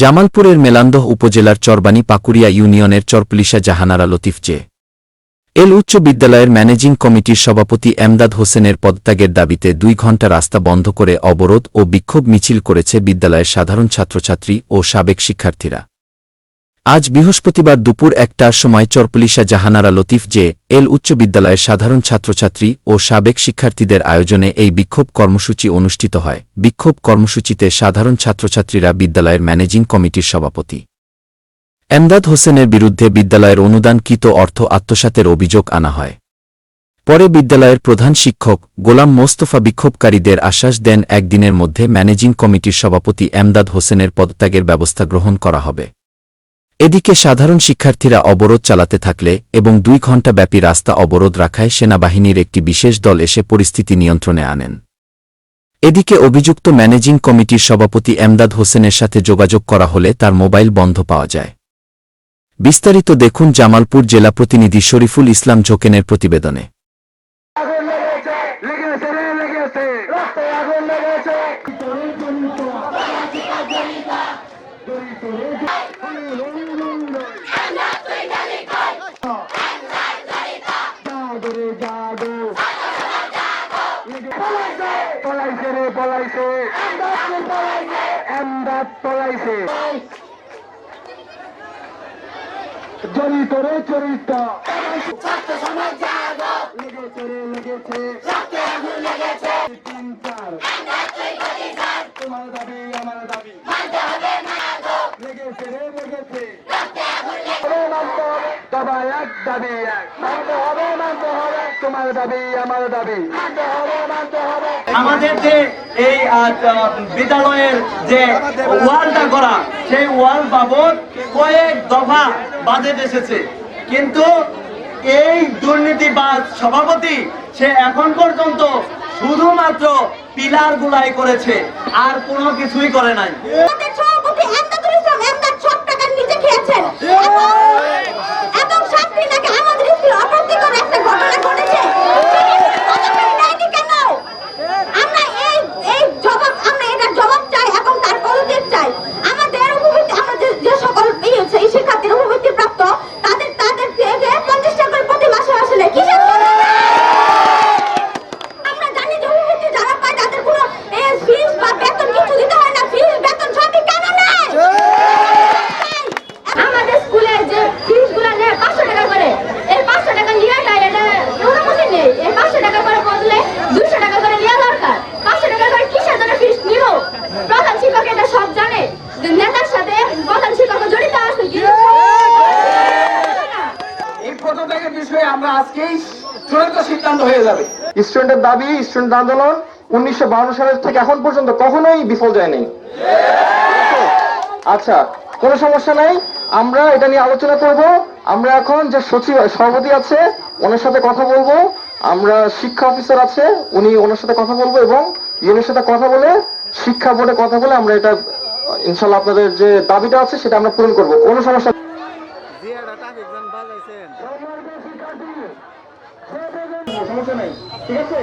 জামালপুরের মেলান্দহ উপজেলার চরবানি পাকুড়িয়া ইউনিয়নের চরপুলিশা জাহানারা লতিফ জে। এল উচ্চ বিদ্যালয়ের ম্যানেজিং কমিটির সভাপতি এমদাদ হোসেনের পদত্যাগের দাবিতে দুই ঘণ্টা রাস্তা বন্ধ করে অবরোধ ও বিক্ষোভ মিছিল করেছে বিদ্যালয়ের সাধারণ ছাত্রছাত্রী ও সাবেক শিক্ষার্থীরা। আজ বৃহস্পতিবার দুপুর একটার সময় চরপুলিশা জাহানারা লতিফ জে এল উচ্চ বিদ্যালয়ের সাধারণ ছাত্রছাত্রী ও সাবেক শিক্ষার্থীদের আয়োজনে এই বিক্ষোভ কর্মসূচি অনুষ্ঠিত হয়। বিক্ষোভ কর্মসূচিতে সাধারণ ছাত্রছাত্রীরা বিদ্যালয়ের ম্যানেজিং কমিটির সভাপতি। এমদাদ হোসেনের বিরুদ্ধে বিদ্যালয়ের অনুদানকৃত অর্থ আত্মসাতের অভিযোগ আনা হয়। পরে বিদ্যালয়ের প্রধান শিক্ষক গোলাম মোস্তফা বিক্ষোভকারীদের আশ্বাস দেন একদিনের মধ্যে ম্যানেজিং কমিটির সভাপতি এমদাদ হোসেনের পদত্যাগের ব্যবস্থা গ্রহণ করা হবে। এদিকে সাধারণ শিক্ষার্থীরা অবরোধ চালাতে থাকলে এবং দুই ঘণ্টা ব্যাপী রাস্তা অবরোধ রাখায় সেনাবাহিনীর একটি বিশেষ দল এসে পরিস্থিতি নিয়ন্ত্রণে আনেন। এদিকে অভিযুক্ত ম্যানেজিং কমিটির সভাপতি এমদাদ হোসেনের সাথে যোগাযোগ করা হলে তার মোবাইল বন্ধ পাওয়া যায়। বিস্তারিত দেখুন জামালপুর জেলা প্রতিনিধি শরীফুল ইসলাম ঝোকেনের প্রতিবেদনে। পলাইছে পলাইছে জড়িত রে জড়িত লেগেছে রে লেগেছে তিন চার তোমার দাবি আমার দাবি লেগেছে রে লেগেছে হবে মানতে হবে দাবা এক দাবি এক। মানতে হবে মানতে হবে তোমার দাবি আমার দাবি। মানতে হবে মানতে হবে। আমাদের যে এই বিদ্যালয়ের যে ওয়ালটা করা সেই ওয়াল বাবদ কয়েক দফা বাজেট এসেছে কিন্তু এই দুর্নীতিবাজ সভাপতি সে এখন পর্যন্ত শুধুমাত্র পিলার গুলাই করেছে আর কোনো কিছুই করে নাই আমাদের সভাপতি এমদাদুল ইসলাম এমদাদ সব টাকা নিজে খেয়েছেন এবং- এবং সাতটি নাকি আমাদের স্কুলে অপ্রীতিকর একটা ঘটনা ঘটেছে আমাদের নেয়নি কেন? আমরা এই এই জবাব আমরা এটার জবাব চাই এবং তার পদত্যাগ চাই আমাদের উপবৃত্তি আমাদের যে সকল এই হচ্ছে এই শিক্ষার্থীর উপবৃত্তি প্রাপ্ত তাদের তাদের থেকে পঞ্চাশ টাকা করে প্রতি মাসে আসলে কিসের জন্য? আমরা জানি যে উপবৃত্তি যারা পায় তাদের কোনো ফিস বা বেতন কিছু দিতে হয় না ফিস বেতন সবই কেন নেয় আমাদের স্কুলে যে ফিসগুলো নেয় পাঁচশো টাকা করে এই পাঁচশো টাকা নিয়ে যায় এটা অনুমতি নেই এই পাঁচশো টাকা করে বদলে দুশো টাকা করে নেওয়া দরকার পাঁচশো টাকা করে কিসের জন্য ফিস নিব প্রধান শিক্ষক এটা সব জানে যে নেতার সাথে প্রধান শিক্ষক জড়িত আছে কি এই পদত্যাগের বিষয়ে আমরা আজকেই চূড়ান্ত সিদ্ধান্ত হয়ে যাবে। স্টুডেন্টের দাবি, স্টুডেন্ট আন্দোলন উনিশশো সালের থেকে এখন পর্যন্ত কখনোই বিফল যায়নি। আচ্ছা কোনো সমস্যা নাই, আমরা এটা নিয়ে আলোচনা করব। আমরা এখন যে সচিব, সভাপতি আছে, ওনার সাথে কথা বলব। আমরা শিক্ষা অফিসার আছে, উনি ওনার সাথে কথা বলব এবং ইউনির সাথে কথা বলে শিক্ষা বোর্ডে কথা বলে আমরা এটা, ইনশাল্লাহ আপনাদের যে দাবিটা আছে সেটা আমরা পূরণ করব। কোনো সমস্যা সমস্যা নেই ঠিক আছে